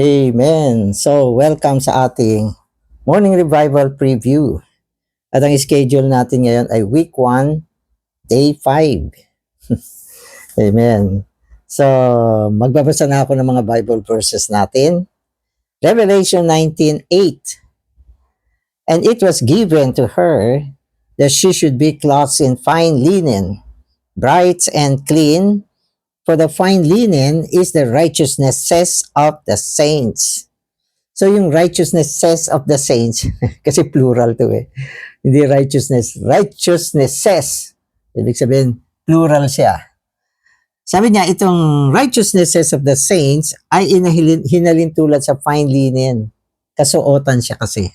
Amen. So, welcome sa ating morning revival preview. At ang schedule natin ngayon ay week 1, day 5. Amen. So, magbabasa na ako ng mga Bible verses natin. Revelation 19:8. And it was given to her that she should be clothed in fine linen, bright and clean, for the fine linen is the righteousnesses of the saints. So yung righteousnesses of the saints, kasi plural to eh. Hindi righteousness, righteousnesses. Ibig sabihin, plural siya. Sabi niya, itong righteousnesses of the saints ay inahilin, hinalin tulad sa fine linen. Kasuotan siya kasi.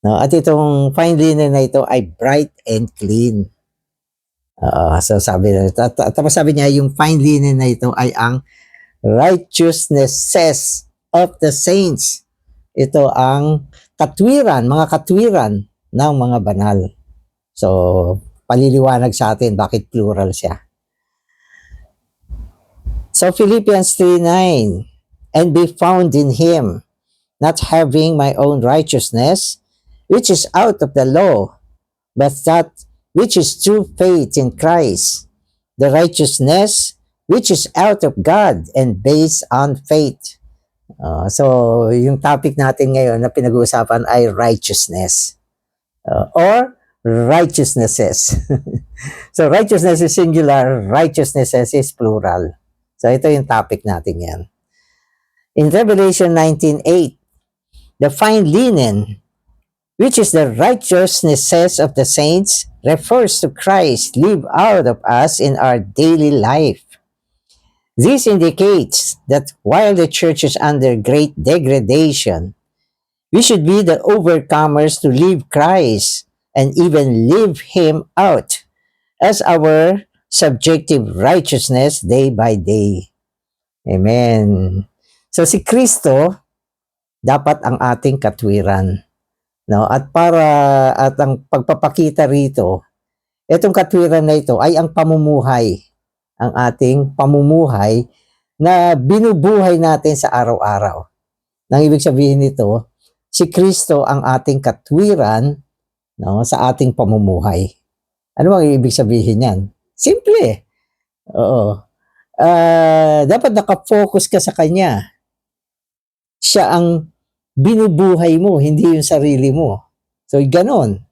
No? At itong fine linen na ito ay bright and clean. Oo, so sabi tapos sabi niya, yung fine linen na ito ay ang righteousnesses of the saints. Ito ang katwiran, mga katwiran ng mga banal. So, paliliwanag sa atin bakit plural siya. So, Philippians 3.9 And be found in Him, not having my own righteousness, which is out of the law, but that which is through faith in Christ, the righteousness which is out of God and based on faith. Uh, so, yung topic natin ngayon na pinag-uusapan ay righteousness uh, or righteousnesses. so, righteousness is singular, righteousnesses is plural. So, ito yung topic natin yan. In Revelation 19.8, the fine linen which is the righteousnesses of the saints, refers to Christ live out of us in our daily life. This indicates that while the church is under great degradation, we should be the overcomers to live Christ and even live Him out as our subjective righteousness day by day. Amen. So si Kristo, dapat ang ating katwiran. No? At para at ang pagpapakita rito, itong katwiran na ito ay ang pamumuhay, ang ating pamumuhay na binubuhay natin sa araw-araw. Nang ibig sabihin nito, si Kristo ang ating katwiran no, sa ating pamumuhay. Ano ang ibig sabihin niyan? Simple. Oo. Ah, dapat nakafocus ka sa Kanya. Siya ang binubuhay mo, hindi yung sarili mo. So, ganon.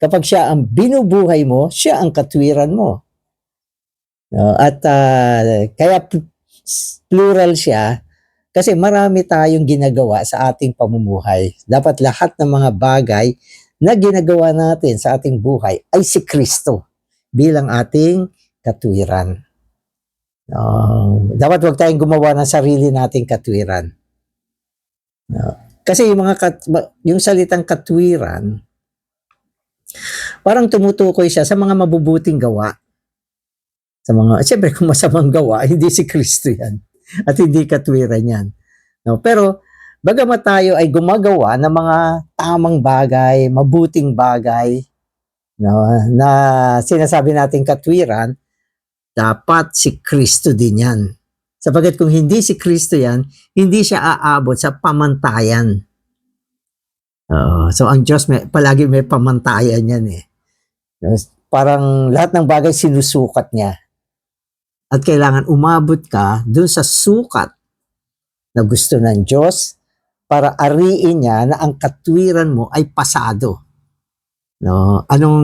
Kapag siya ang binubuhay mo, siya ang katwiran mo. No? At ah, kaya pl- plural siya kasi marami tayong ginagawa sa ating pamumuhay. Dapat lahat ng mga bagay na ginagawa natin sa ating buhay ay si Kristo bilang ating katwiran. No? dapat wag tayong gumawa ng sarili nating katwiran. No? Kasi yung mga kat, yung salitang katwiran, parang tumutukoy siya sa mga mabubuting gawa. Sa mga, siyempre kung masamang gawa, hindi si Kristo yan. At hindi katwiran yan. No? Pero, bagamat tayo ay gumagawa ng mga tamang bagay, mabuting bagay, no? na sinasabi natin katwiran, dapat si Kristo din yan. Sapagat kung hindi si Kristo yan, hindi siya aabot sa pamantayan. Oo. so ang Diyos may, palagi may pamantayan yan eh. Parang lahat ng bagay sinusukat niya. At kailangan umabot ka dun sa sukat na gusto ng Diyos para ariin niya na ang katwiran mo ay pasado. No, anong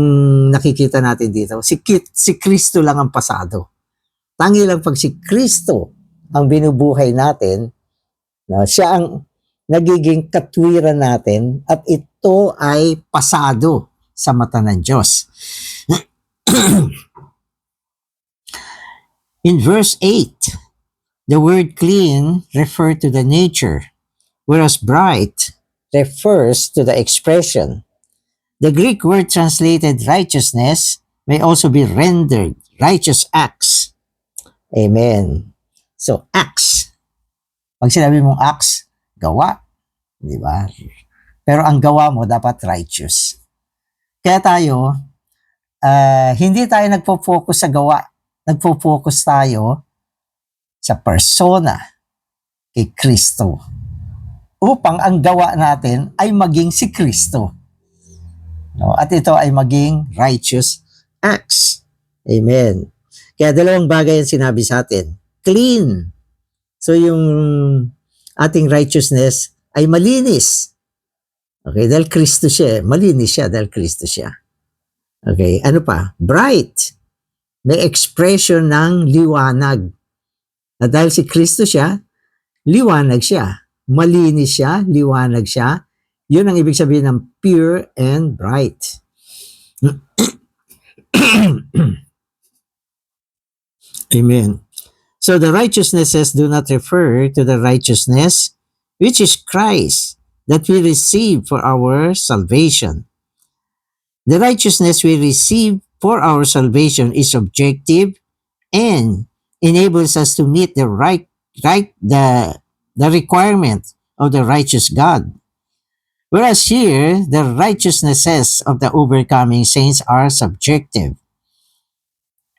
nakikita natin dito? Si Kit- si Kristo lang ang pasado. Tangi lang pag si Kristo ang binubuhay natin, no, siya ang nagiging katwiran natin at ito ay pasado sa mata ng Diyos. In verse 8, the word clean refer to the nature, whereas bright refers to the expression. The Greek word translated righteousness may also be rendered righteous acts. Amen. So, acts. Pag sinabi mong acts, gawa. Di ba? Pero ang gawa mo dapat righteous. Kaya tayo, ah, hindi tayo nagpo-focus sa gawa. Nagpo-focus tayo sa persona kay Kristo upang ang gawa natin ay maging si Kristo. No? At ito ay maging righteous acts. Amen. Kaya dalawang bagay ang sinabi sa atin. Clean. So yung ating righteousness ay malinis. Okay, dahil Kristo siya. eh. Malinis siya dahil Kristo siya. Okay, ano pa? Bright. May expression ng liwanag. Na dahil si Kristo siya, liwanag siya. Malinis siya, liwanag siya. Yun ang ibig sabihin ng pure and bright. Amen. So the righteousnesses do not refer to the righteousness which is Christ that we receive for our salvation. The righteousness we receive for our salvation is objective and enables us to meet the right right the the requirement of the righteous God. Whereas here, the righteousnesses of the overcoming saints are subjective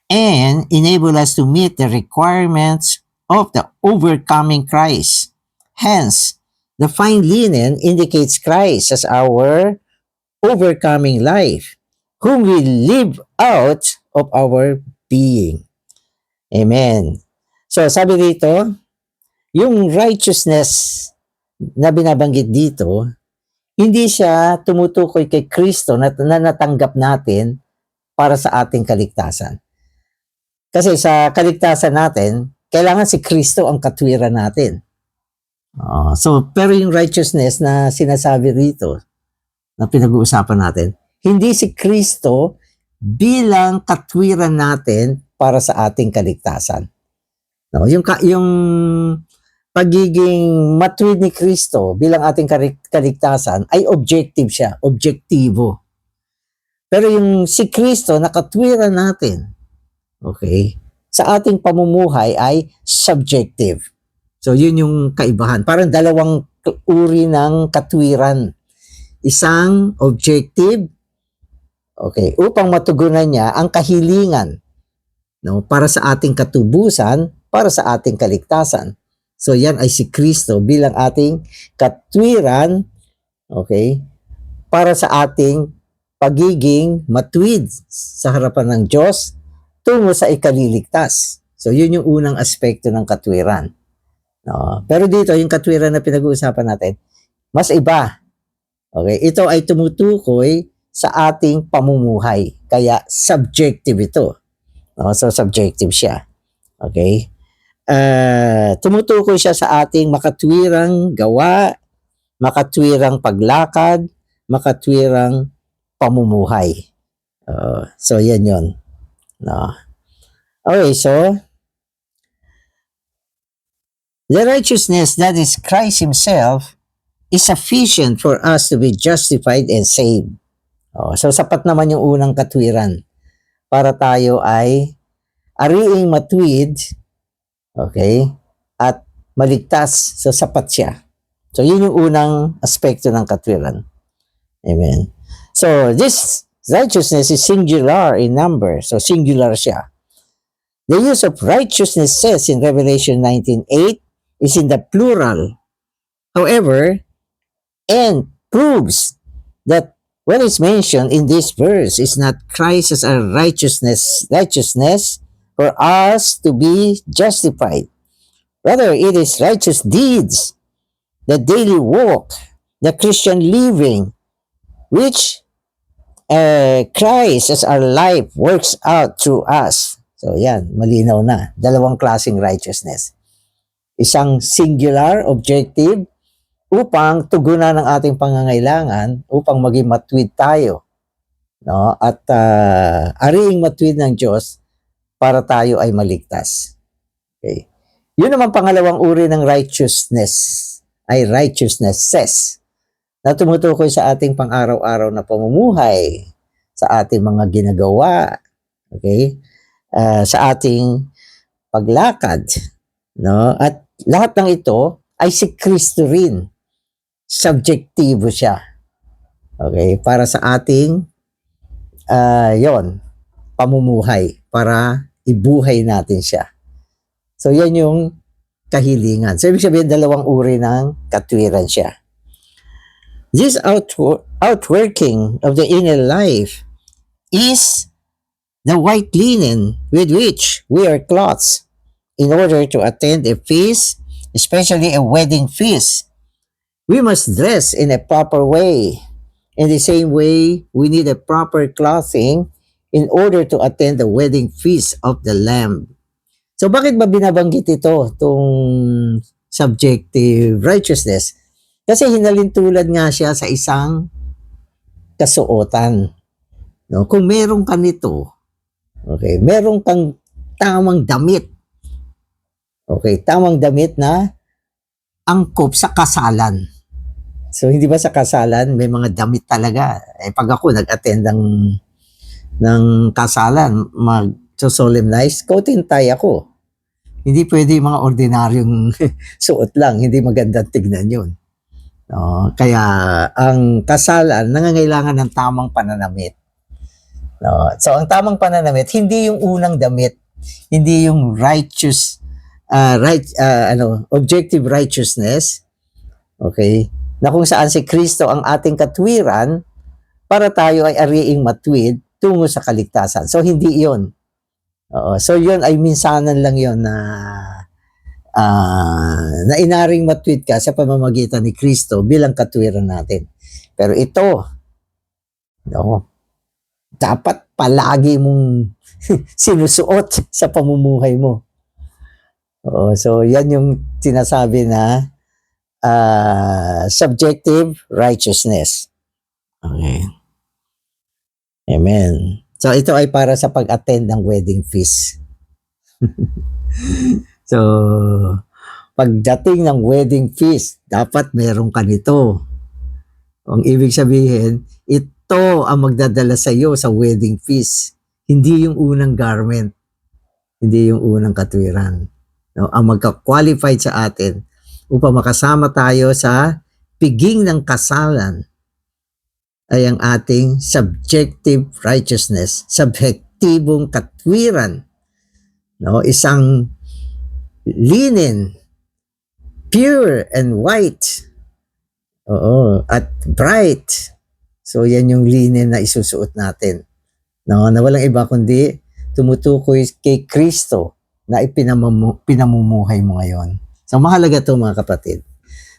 and enable us to meet the requirements of the overcoming Christ. Hence, the fine linen indicates Christ as our overcoming life, whom we live out of our being. Amen. So, sabi dito, yung righteousness na binabanggit dito, hindi siya tumutukoy kay Kristo na, na natanggap natin para sa ating kaligtasan. Kasi sa kaligtasan natin, kailangan si Kristo ang katwiran natin. Ah, so, pero yung righteousness na sinasabi rito, na pinag-uusapan natin, hindi si Kristo bilang katwiran natin para sa ating kaligtasan. No, yung yung pagiging matuwid ni Kristo bilang ating kaligtasan ay objective siya, objektibo. Pero yung si Kristo nakatwiran natin, okay, sa ating pamumuhay ay subjective. So yun yung kaibahan. Parang dalawang uri ng katwiran. Isang objective, okay, upang matugunan niya ang kahilingan no, para sa ating katubusan, para sa ating kaligtasan. So yan ay si Kristo bilang ating katwiran, okay, para sa ating pagiging matuwid sa harapan ng Diyos tungo sa ikaliligtas. So yun yung unang aspekto ng katwiran. No? Pero dito, yung katwiran na pinag-uusapan natin, mas iba. Okay, ito ay tumutukoy sa ating pamumuhay. Kaya subjective ito. No? So subjective siya. Okay? uh, tumutukoy siya sa ating makatwirang gawa, makatwirang paglakad, makatwirang pamumuhay. Uh, so, yan yon. No. Okay, so, the righteousness that is Christ Himself is sufficient for us to be justified and saved. Oh, so, sapat naman yung unang katwiran para tayo ay ariing matwid Okay? At maligtas sa sapat siya. So, yun yung unang aspekto ng katwiran. Amen. So, this righteousness is singular in number. So, singular siya. The use of righteousness says in Revelation 19.8 is in the plural. However, and proves that what is mentioned in this verse is not Christ as our righteousness, righteousness, for us to be justified. Rather, it is righteous deeds, the daily walk, the Christian living, which uh, Christ as our life works out through us. So yan, malinaw na. Dalawang klaseng righteousness. Isang singular, objective, upang tugunan ng ating pangangailangan, upang maging matwid tayo. No? At uh, ariing matwid ng Diyos para tayo ay maligtas. Okay. Yun naman pangalawang uri ng righteousness ay righteousnesses na tumutukoy sa ating pang-araw-araw na pamumuhay, sa ating mga ginagawa, okay? Uh, sa ating paglakad, no? At lahat ng ito ay si Kristo rin. Subjektibo siya. Okay? Para sa ating uh, yon pamumuhay para ibuhay natin siya. So, yan yung kahilingan. So, ibig sabihin, dalawang uri ng katwiran siya. This outw- outworking of the inner life is the white linen with which we are clothed in order to attend a feast, especially a wedding feast. We must dress in a proper way. In the same way, we need a proper clothing in order to attend the wedding feast of the Lamb. So bakit ba binabanggit ito, itong subjective righteousness? Kasi hinalintulad nga siya sa isang kasuotan. No? Kung meron ka nito, okay, meron kang tamang damit. Okay, tamang damit na angkop sa kasalan. So, hindi ba sa kasalan, may mga damit talaga. Eh, pag ako nag-attend ng, ng kasalan, mag-solemnize, tie ako. Hindi pwede mga ordinaryong suot lang. Hindi magandang tignan yun. No? Kaya, ang kasalan, nangangailangan ng tamang pananamit. No? So, ang tamang pananamit, hindi yung unang damit, hindi yung righteous, uh, right, uh, ano, objective righteousness, okay, na kung saan si Kristo ang ating katwiran para tayo ay ariing matwid tungo sa kaligtasan. So, hindi yon. Oo. So, yun ay minsanan lang yon na ah, na inaring matwid ka sa pamamagitan ni Kristo bilang katwiran natin. Pero ito, no, dapat palagi mong sinusuot sa pamumuhay mo. Oo, so yan yung sinasabi na ah, subjective righteousness. Okay. Amen. So ito ay para sa pag-attend ng wedding feast. so pagdating ng wedding feast, dapat meron ka nito. Ang ibig sabihin, ito ang magdadala sa iyo sa wedding feast. Hindi yung unang garment. Hindi yung unang katwiran. No? Ang magka-qualified sa atin upang makasama tayo sa piging ng kasalan ay ang ating subjective righteousness, subjektibong katwiran. No? Isang linen, pure and white. Oo, at bright. So yan yung linen na isusuot natin. No, na walang iba kundi tumutukoy kay Kristo na ipinamumu- pinamumuhay mo ngayon. So mahalaga to mga kapatid.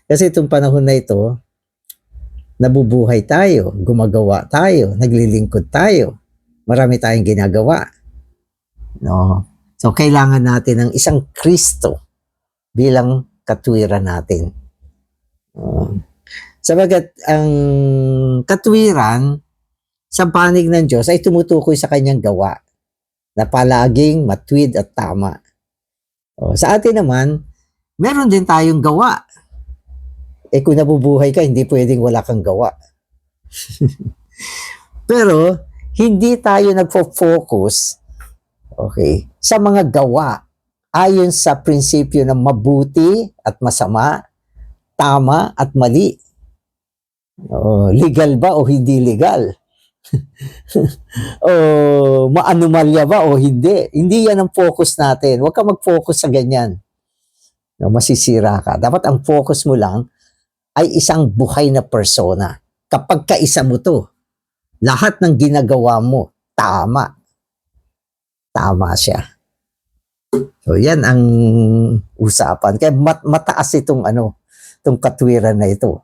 Kasi itong panahon na ito, nabubuhay tayo, gumagawa tayo, naglilingkod tayo. Marami tayong ginagawa. No? So kailangan natin ng isang Kristo bilang katwiran natin. Um, sabagat ang katwiran sa panig ng Diyos ay tumutukoy sa kanyang gawa na palaging matwid at tama. O, sa atin naman, meron din tayong gawa. Eh kung nabubuhay ka, hindi pwedeng wala kang gawa. Pero, hindi tayo nagfo-focus okay, sa mga gawa ayon sa prinsipyo ng mabuti at masama, tama at mali. O, legal ba o hindi legal? o maanomalya ba o hindi? Hindi yan ang focus natin. Huwag ka mag-focus sa ganyan. No, masisira ka. Dapat ang focus mo lang ay isang buhay na persona. Kapag kaisa mo to, lahat ng ginagawa mo, tama. Tama siya. So, yan ang usapan. Kaya mat- mataas itong ano, itong katwiran na ito.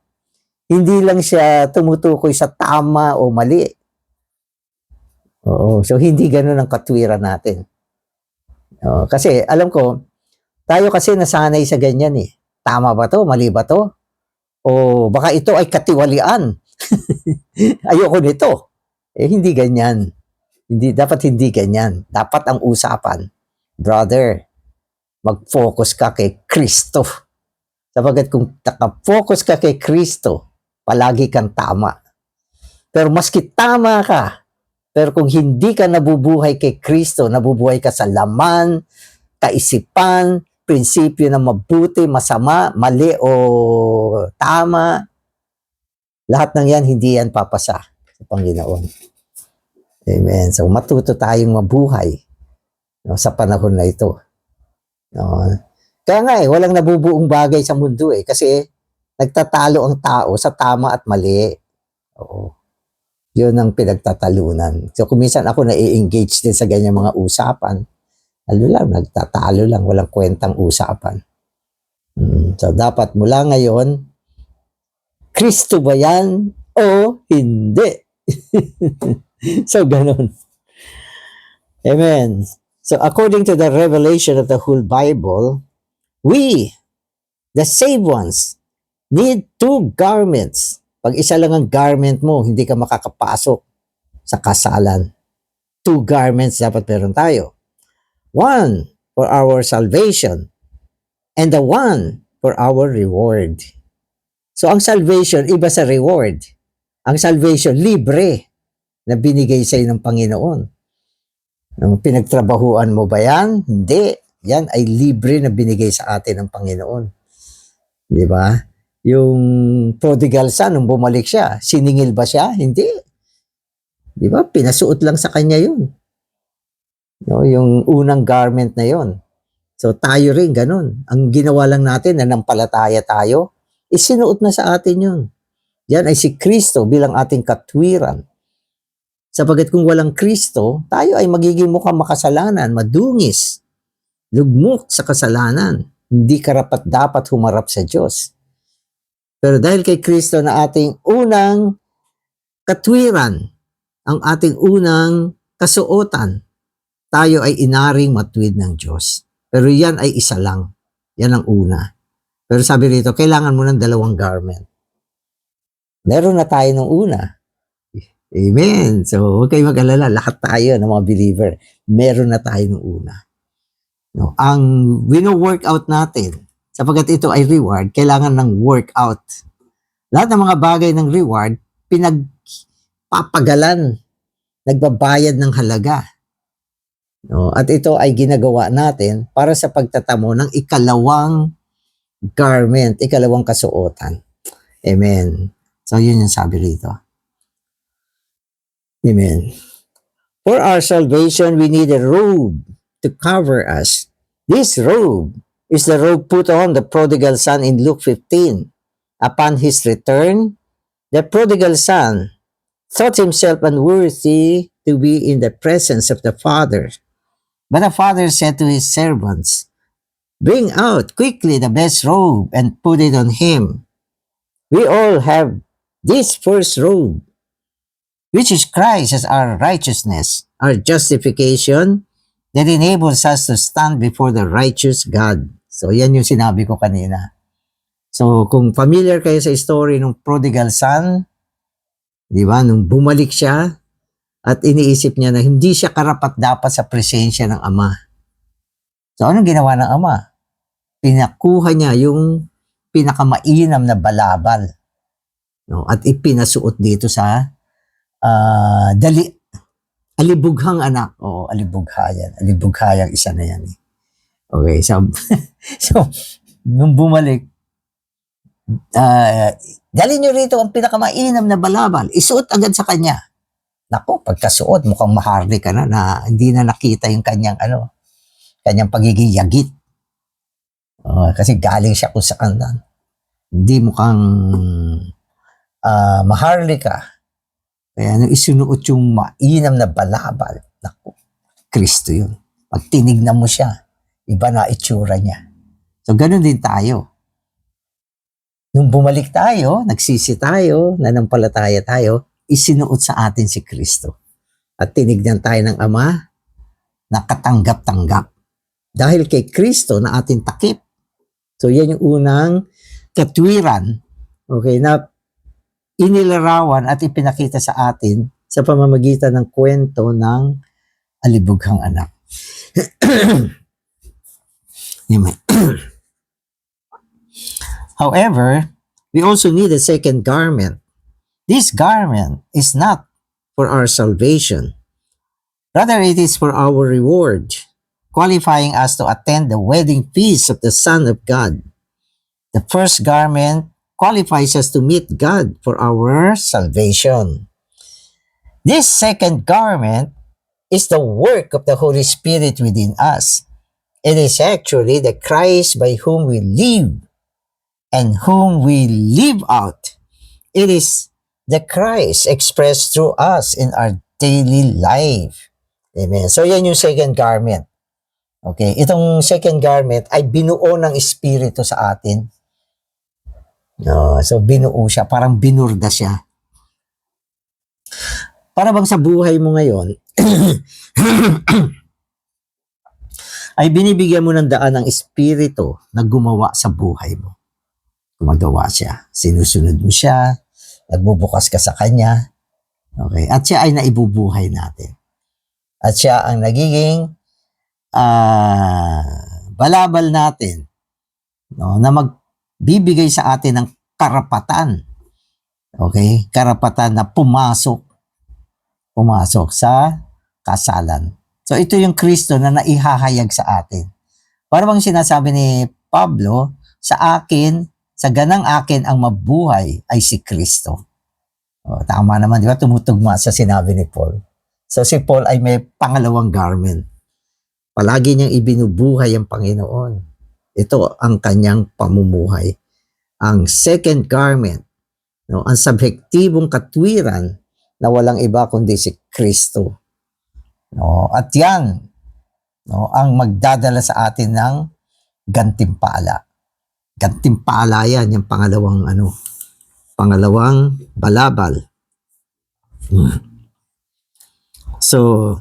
Hindi lang siya tumutukoy sa tama o mali. Oo, so hindi ganun ang katwiran natin. Oo, kasi alam ko, tayo kasi nasanay sa ganyan eh. Tama ba to? Mali ba to? O baka ito ay katiwalian. Ayoko nito. Eh hindi ganyan. Hindi dapat hindi ganyan. Dapat ang usapan, brother, mag-focus ka kay Kristo. Sabagat kung naka-focus ka kay Kristo, palagi kang tama. Pero maski tama ka, pero kung hindi ka nabubuhay kay Kristo, nabubuhay ka sa laman, kaisipan, prinsipyo na mabuti, masama, mali o tama, lahat ng yan, hindi yan papasa sa Panginoon. Amen. So matuto tayong mabuhay no, sa panahon na ito. No? Kaya nga eh, walang nabubuong bagay sa mundo eh. Kasi nagtatalo ang tao sa tama at mali. Oo. Yun ang pinagtatalunan. So kung minsan ako na-engage din sa ganyan mga usapan, ano lang, nagtatalo lang, walang kwentang usapan. Mm, so dapat mula ngayon, Kristo ba yan o hindi? so ganun. Amen. So according to the revelation of the whole Bible, we, the saved ones, need two garments. Pag isa lang ang garment mo, hindi ka makakapasok sa kasalan. Two garments dapat meron tayo. One for our salvation and the one for our reward. So ang salvation, iba sa reward. Ang salvation, libre na binigay sa ng Panginoon. Ang pinagtrabahuan mo ba yan? Hindi. Yan ay libre na binigay sa atin ng Panginoon. Di ba? Yung prodigal son, nung bumalik siya, siningil ba siya? Hindi. Di ba? Pinasuot lang sa kanya yun. No, yung unang garment na yon. So tayo rin ganun. Ang ginawa lang natin na nampalataya tayo, isinuot na sa atin yun. Yan ay si Kristo bilang ating katwiran. Sapagat kung walang Kristo, tayo ay magiging mukhang makasalanan, madungis, lugmok sa kasalanan. Hindi karapat dapat humarap sa Diyos. Pero dahil kay Kristo na ating unang katwiran, ang ating unang kasuotan, tayo ay inaring matuwid ng Diyos. Pero yan ay isa lang. Yan ang una. Pero sabi rito, kailangan mo ng dalawang garment. Meron na tayo ng una. Amen. So, huwag kayo mag-alala. Lahat tayo ng mga believer. Meron na tayo ng una. No, ang wino-workout natin, sapagat ito ay reward, kailangan ng workout. Lahat ng mga bagay ng reward, pinagpapagalan, nagbabayad ng halaga. No, at ito ay ginagawa natin para sa pagtatamo ng ikalawang garment, ikalawang kasuotan. Amen. So, yun yung sabi rito. Amen. For our salvation, we need a robe to cover us. This robe is the robe put on the prodigal son in Luke 15. Upon his return, the prodigal son thought himself unworthy to be in the presence of the father. But the father said to his servants, Bring out quickly the best robe and put it on him. We all have this first robe, which is Christ as our righteousness, our justification that enables us to stand before the righteous God. So yan yung sinabi ko kanina. So kung familiar kayo sa story ng prodigal son, di ba, nung bumalik siya at iniisip niya na hindi siya karapat dapat sa presensya ng ama. So anong ginawa ng ama? Pinakuha niya yung pinakamainam na balabal. No? At ipinasuot dito sa ah, dali, alibughang anak. Oo, alibugha yan. Alibugha yung isa na yan. eh. Okay, so, so nung bumalik, ah, dali nyo rito ang pinakamainam na balabal. Isuot agad sa kanya. Nako, pagkasuot, mukhang maharli ka na, na hindi na nakita yung kanyang ano, kanyang pagiging yagit. Oh, kasi galing siya kung saan na. Hindi mukhang ah maharli ka. Kaya nung isunuot yung mainam na balabal, naku, Kristo yun. Pag tinignan mo siya, iba na itsura niya. So, ganun din tayo. Nung bumalik tayo, nagsisi tayo, nanampalataya tayo, isinuot sa atin si Kristo. At tinignan tayo ng Ama na katanggap-tanggap. Dahil kay Kristo na ating takip. So, yan yung unang katwiran okay, na inilarawan at ipinakita sa atin sa pamamagitan ng kwento ng alibughang anak. However, we also need a second garment. This garment is not for our salvation. Rather, it is for our reward, qualifying us to attend the wedding feast of the Son of God. The first garment qualifies us to meet God for our salvation. This second garment is the work of the Holy Spirit within us. It is actually the Christ by whom we live and whom we live out. It is the Christ expressed through us in our daily life. Amen. So yan yung second garment. Okay, itong second garment ay binuo ng Espiritu sa atin. No, so binuo siya, parang binurda siya. Para bang sa buhay mo ngayon, ay binibigyan mo ng daan ng Espiritu na gumawa sa buhay mo. Gumagawa siya. Sinusunod mo siya. Nagbubukas ka sa Kanya. Okay. At siya ay naibubuhay natin. At siya ang nagiging ah, balabal natin no, na magbibigay sa atin ng karapatan. Okay? Karapatan na pumasok pumasok sa kasalan. So ito yung Kristo na naihahayag sa atin. Para bang sinasabi ni Pablo, sa akin, sa ganang akin ang mabuhay ay si Kristo. O, tama naman, di ba? Tumutugma sa sinabi ni Paul. So si Paul ay may pangalawang garment. Palagi niyang ibinubuhay ang Panginoon. Ito ang kanyang pamumuhay. Ang second garment, no, ang subjektibong katwiran na walang iba kundi si Kristo. No, at yan no, ang magdadala sa atin ng gantimpala. Gantimpala yan, yung pangalawang ano, pangalawang balabal. Hmm. So,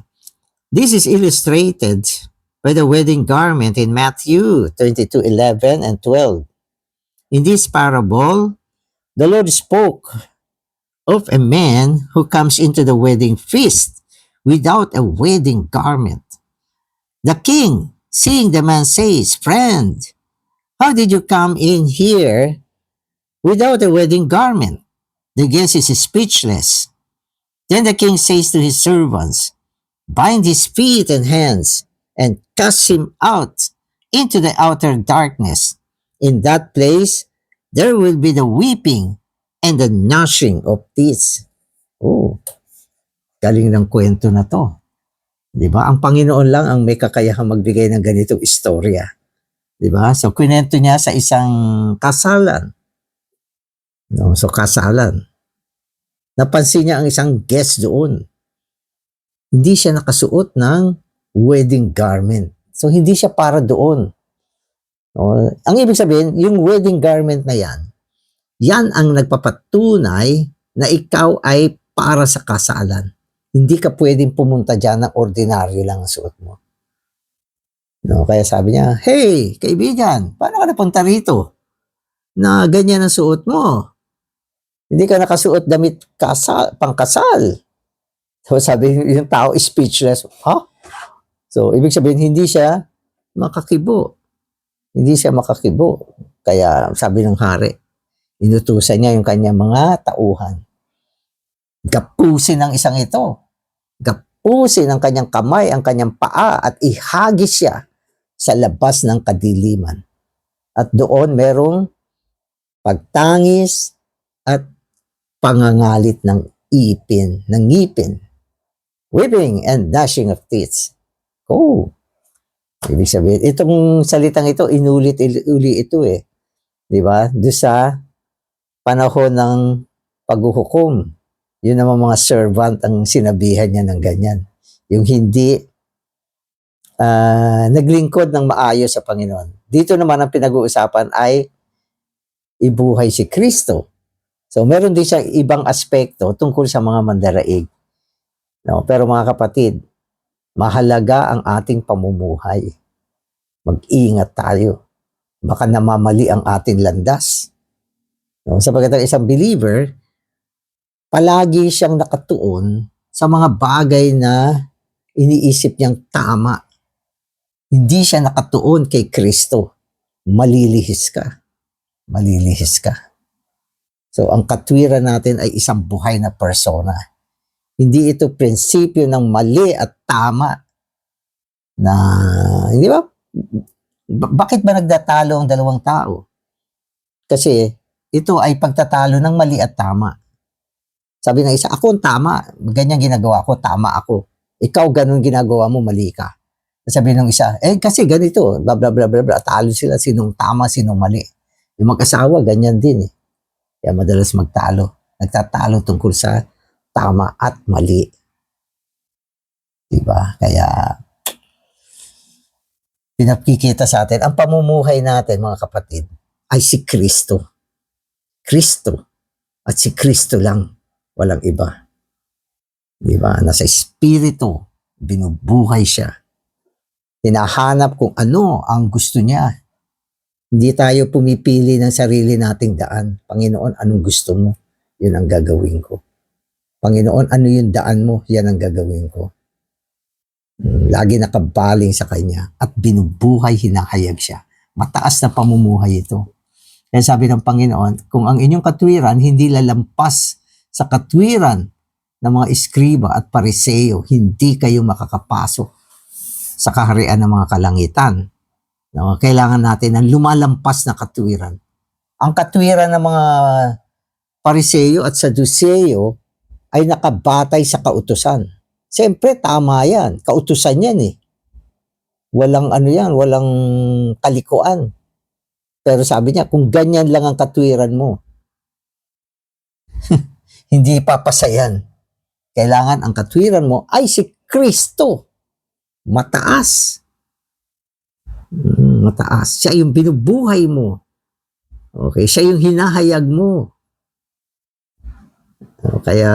this is illustrated by the wedding garment in Matthew 22, 11 and 12. In this parable, the Lord spoke of a man who comes into the wedding feast without a wedding garment. The king, seeing the man, says, Friend, how did you come in here without a wedding garment? The guest is speechless. Then the king says to his servants, Bind his feet and hands and cast him out into the outer darkness. In that place, there will be the weeping and the gnashing of teeth. Oh, galing ng kwento na to. Di ba? Ang Panginoon lang ang may kakayahang magbigay ng ganitong istorya. Di ba? So, kwento niya sa isang kasalan. No, so, kasalan. Napansin niya ang isang guest doon. Hindi siya nakasuot ng wedding garment. So, hindi siya para doon. No? Ang ibig sabihin, yung wedding garment na yan, yan ang nagpapatunay na ikaw ay para sa kasalan. Hindi ka pwedeng pumunta dyan ng ordinaryo lang ang suot mo. No, kaya sabi niya, Hey, kaibigan, paano ka napunta rito? Na ganyan ang suot mo. Hindi ka nakasuot damit kasal, pangkasal. So sabi yung tao speechless. Ha? Huh? So ibig sabihin hindi siya makakibo. Hindi siya makakibo. Kaya sabi ng hari, inutusan niya yung kanyang mga tauhan. Gapusin ang isang ito. Gapusin ang kanyang kamay, ang kanyang paa at ihagis siya sa labas ng kadiliman. At doon merong pagtangis at pangangalit ng ipin, ng ngipin. Weeping and dashing of teeth. Oh, ibig sabihin, itong salitang ito, inulit-uli ito eh. Di ba? Doon sa panahon ng paghuhukom. Yun naman mga servant ang sinabihan niya ng ganyan. Yung hindi uh, naglingkod ng maayos sa Panginoon. Dito naman ang pinag-uusapan ay ibuhay si Kristo. So meron din siyang ibang aspekto tungkol sa mga mandaraig. No? Pero mga kapatid, mahalaga ang ating pamumuhay. Mag-ingat tayo. Baka namamali ang ating landas. No? Sapagkat ang isang believer, palagi siyang nakatuon sa mga bagay na iniisip niyang tama. Hindi siya nakatuon kay Kristo. Malilihis ka. Malilihis ka. So, ang katwiran natin ay isang buhay na persona. Hindi ito prinsipyo ng mali at tama na, hindi ba? Bakit ba nagdatalo ang dalawang tao? Kasi ito ay pagtatalo ng mali at tama. Sabi ng isa, ako ang tama. Ganyan ginagawa ko, tama ako. Ikaw ganun ginagawa mo, mali ka. Sabi ng isa, eh kasi ganito, bla bla bla bla bla, talo sila sinong tama, sinong mali. Yung mag-asawa, ganyan din eh. Kaya madalas magtalo. Nagtatalo tungkol sa tama at mali. Diba? Kaya pinapikita sa atin, ang pamumuhay natin mga kapatid ay si Kristo. Kristo. At si Kristo lang. Walang iba. Diba? Nasa Espiritu. Binubuhay siya. Hinahanap kung ano ang gusto niya. Hindi tayo pumipili ng sarili nating daan. Panginoon, anong gusto mo? Yun ang gagawin ko. Panginoon, ano yung daan mo? Yan ang gagawin ko. Lagi nakabaling sa Kanya at binubuhay, hinahayag siya. Mataas na pamumuhay ito. Kaya sabi ng Panginoon, kung ang inyong katwiran hindi lalampas sa katwiran ng mga iskriba at pariseo, hindi kayo makakapasok sa kaharian ng mga kalangitan. No, kailangan natin ng lumalampas na katwiran. Ang katwiran ng mga pariseo at saduceo ay nakabatay sa kautusan. Siyempre, tama yan. Kautusan yan eh. Walang ano yan, walang kalikuan. Pero sabi niya, kung ganyan lang ang katwiran mo, hindi papasayan. Kailangan ang katwiran mo ay si Kristo. Mataas. Mm, mataas. Siya yung binubuhay mo. Okay, siya yung hinahayag mo. Kaya,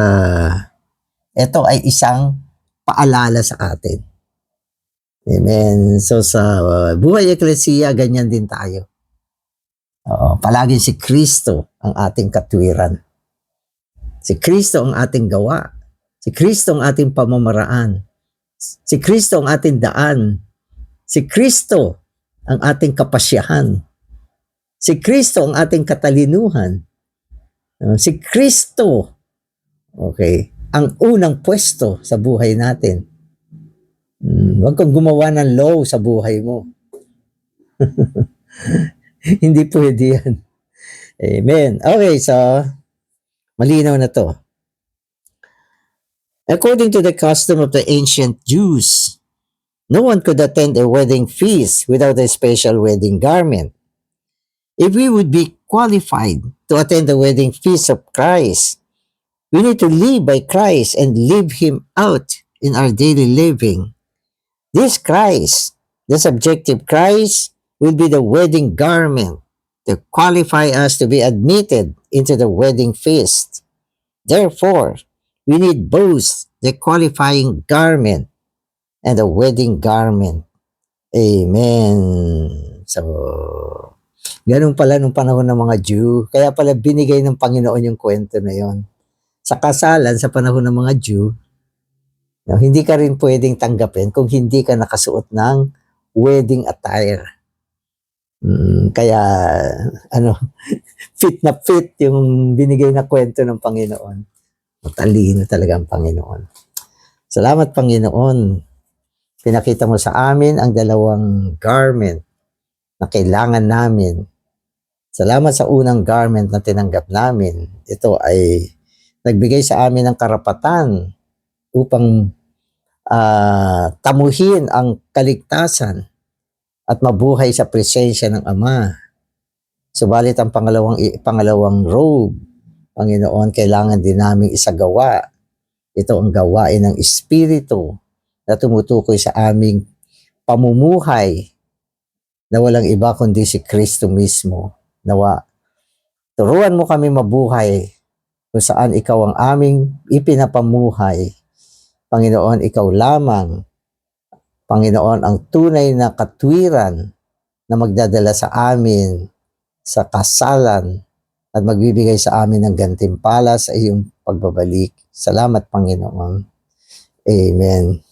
ito ay isang paalala sa atin. Amen. So sa uh, buhay eklesiya, ganyan din tayo. Oo, palaging si Kristo ang ating katwiran. Si Kristo ang ating gawa. Si Kristo ang ating pamamaraan. Si Kristo ang ating daan. Si Kristo ang ating kapasyahan. Si Kristo ang ating katalinuhan. Uh, Si Kristo, okay, ang unang pwesto sa buhay natin. Hmm, huwag kang gumawa ng law sa buhay mo. Hindi pwede yan. Amen. Okay, so, malinaw na to. According to the custom of the ancient Jews, no one could attend a wedding feast without a special wedding garment. If we would be qualified to attend the wedding feast of Christ, we need to live by Christ and live Him out in our daily living. This Christ, the subjective Christ, will be the wedding garment to qualify us to be admitted into the wedding feast. Therefore, we need both the qualifying garment and the wedding garment. Amen. So, ganun pala nung panahon ng mga Jew. Kaya pala binigay ng Panginoon yung kwento na yon. Sa kasalan, sa panahon ng mga Jew, no, hindi ka rin pwedeng tanggapin kung hindi ka nakasuot ng wedding attire. Mm, kaya, ano, fit na fit yung binigay na kwento ng Panginoon. Matalino talaga ang Panginoon. Salamat, Panginoon. Pinakita mo sa amin ang dalawang garment na kailangan namin. Salamat sa unang garment na tinanggap namin. Ito ay nagbigay sa amin ng karapatan upang ah, tamuhin ang kaligtasan at mabuhay sa presensya ng Ama. Subalit ang pangalawang pangalawang robe, Panginoon, kailangan din namin isagawa. Ito ang gawain ng Espiritu na tumutukoy sa aming pamumuhay na walang iba kundi si Kristo mismo. Nawa, turuan mo kami mabuhay kung saan ikaw ang aming ipinapamuhay. Panginoon, ikaw lamang Panginoon, ang tunay na katwiran na magdadala sa amin sa kasalan at magbibigay sa amin ng gantimpala sa iyong pagbabalik. Salamat, Panginoon. Amen.